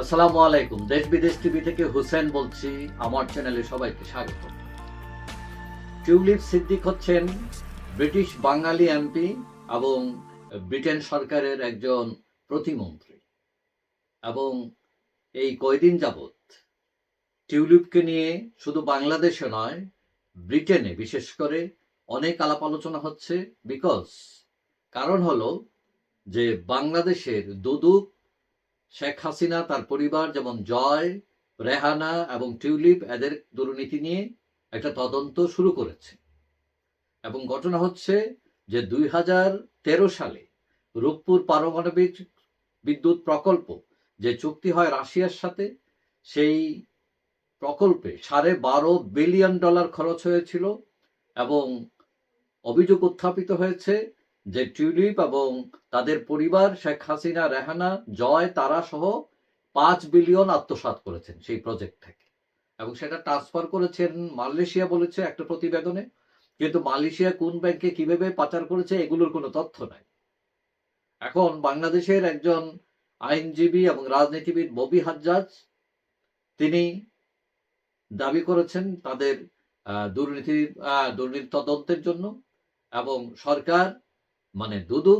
আসসালামু আলাইকুম। দেশ বিদেশ টিভি থেকে হুসেন বলছি। আমার চ্যানেলে সবাইকে স্বাগত। টিউলিপ সিদ্দিক হচ্ছেন ব্রিটিশ বাঙালি এমপি এবং ব্রিটেন সরকারের একজন প্রতিমন্ত্রী। এবং এই কয়দিন যাবৎ টিউলিপকে নিয়ে শুধু বাংলাদেশে নয়, ব্রিটেনে বিশেষ করে অনেক আলাপ আলোচনা হচ্ছে। বিকজ কারণ হলো যে বাংলাদেশের দুদুক শেখ হাসিনা, তার পরিবার যেমন জয়, রেহানা এবং টিউলিপ এদের দুর্নীতি নিয়ে একটা তদন্ত শুরু করেছে। এবং ঘটনা হচ্ছে যে দুই হাজার তেরো সালে রূপপুর পারমাণবিক বিদ্যুৎ প্রকল্প যে চুক্তি হয় রাশিয়ার সাথে, সেই প্রকল্পে সাড়ে বারো বিলিয়ন ডলার খরচ হয়েছিল এবং অভিযোগ উত্থাপিত হয়েছে যে টিউলিপ এবং তাদের পরিবার শেখ হাসিনা রেহানা জয় তারা সহ পাঁচ বিলিয়ন আত্মসাৎ করেছেন সেই প্রজেক্ট থেকে। এবং সেটা ট্রান্সফার করেছেন মালয়েশিয়া বলেছে একটা প্রতিবেদনে। কিন্তু মালয়েশিয়া কোন ব্যাংকে কীভাবে পাচার করেছে এগুলোর কোনো তথ্য নাই। এখন বাংলাদেশের একজন আইনজীবী এবং রাজনীতিবিদ ববি হাজ্জাজ তিনি দাবি করেছেন তাদের আহ, দুর্নীতি তদন্তের জন্য এবং সরকার মানে দুদু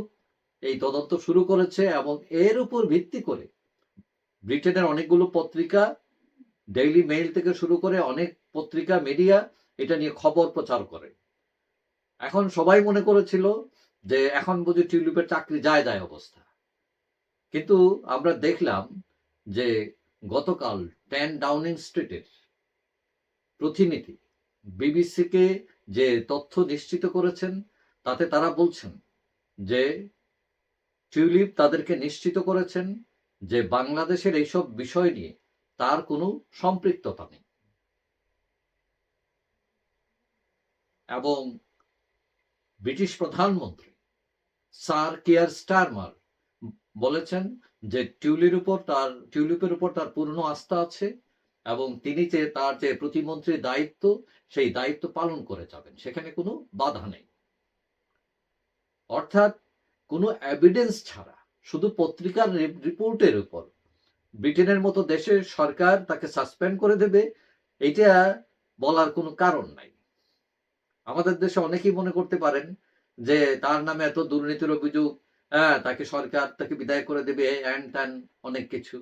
এই তদন্ত শুরু করেছে এবং এর উপর ভিত্তি করে ব্রিটেনের অনেকগুলো পত্রিকা ডেইলি মেইল থেকে শুরু করে অনেক পত্রিকা মিডিয়া এটা নিয়ে খবর প্রচার করে। এখন সবাই মনে করেছিল যে এখন বুঝি টিউলিপের চাকরি যায় যায় অবস্থা। কিন্তু আমরা দেখলাম যে গতকাল টেন ডাউনিং স্ট্রিটের প্রতিনিধি বিবিসিকে যে তথ্য নিশ্চিত করেছেন, তাতে তারা বলছেন যে টিউলিপ তাদেরকে নিশ্চিত করেছেন যে বাংলাদেশের এইসব বিষয় নিয়ে তার কোনো সম্পৃক্ততা নেই। এবং ব্রিটিশ প্রধানমন্ত্রী স্যার কেয়ার স্টারমার বলেছেন যে টিউলির উপর তার, টিউলিপের উপর তার পূর্ণ আস্থা আছে এবং তিনি যে তার যে প্রতিমন্ত্রীর দায়িত্ব, সেই দায়িত্ব পালন করে যাবেন। সেখানে কোনো বাধা নেই। অর্থাৎ কোনো এভিডেন্স ছাড়া, শুধু পত্রিকার রিপোর্টের উপর। ব্রিটেনের মতো দেশের সরকার তাকে সাসপেন্ড করে দেবে, এটা বলার কোনো কারণ নাই। আমাদের দেশে অনেকেই মনে করতে পারেন যে, তার নামে এত দুর্নীতির অভিযোগ হ্যাঁ তাকে সরকার তাকে বিদায় করে দেবে অ্যান ত্যান অনেক কিছু।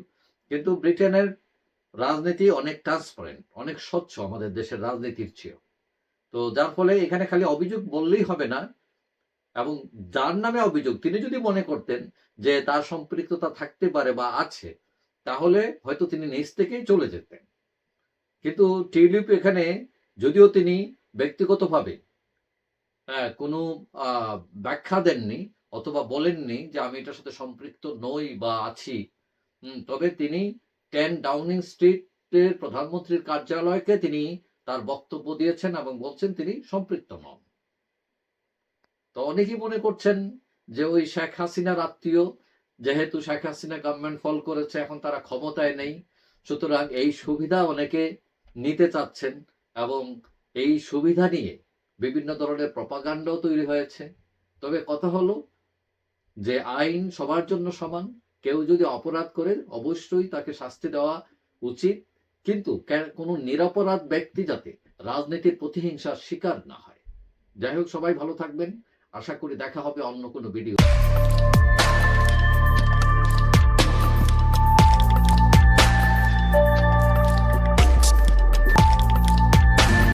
কিন্তু ব্রিটেনের রাজনীতি অনেক ট্রান্সপারেন্ট অনেক স্বচ্ছ আমাদের দেশের রাজনীতির চেয়েও। তো যার ফলে এখানে খালি অভিযোগ বললেই হবে না এবং যার নামে অভিযোগ তিনি যদি মনে করতেন যে তার সম্পৃক্ততা থাকতে পারে বা আছে তাহলে হয়তো তিনি নিজ থেকেই চলে যেতেন। কিন্তু টিউলিপ এখানে যদিও তিনি ব্যক্তিগতভাবে আহ, কোনো ব্যাখ্যা দেননি অথবা বলেননি যে আমি এটার সাথে সম্পৃক্ত নই বা আছি তবে তিনি টেন ডাউনিং স্ট্রিটের প্রধানমন্ত্রীর কার্যালয়কে তিনি তার বক্তব্য দিয়েছেন এবং বলছেন তিনি সম্পৃক্ত নন। তো অনেকেই মনে করছেন যে ওই শেখ হাসিনার আত্মীয়, যেহেতু শেখ হাসিনা গভর্নমেন্ট ফল করেছে, এখন তারা ক্ষমতায় নেই। সুতরাং এই সুবিধা অনেকে নিতে চাচ্ছেন এবং এই সুবিধা নিয়ে বিভিন্ন ধরনের প্রপাগান্ডও তৈরি হয়েছে। তবে কথা হলো যে আইন সবার জন্য সমান, কেউ যদি অপরাধ করে অবশ্যই তাকে শাস্তি দেওয়া উচিত। কিন্তু কোনো নিরপরাধ ব্যক্তি যাতে রাজনীতির প্রতিহিংসার শিকার না হয়। যাই হোক, সবাই ভালো থাকবেন। আশা করি দেখা হবে অন্য কোনো ভিডিও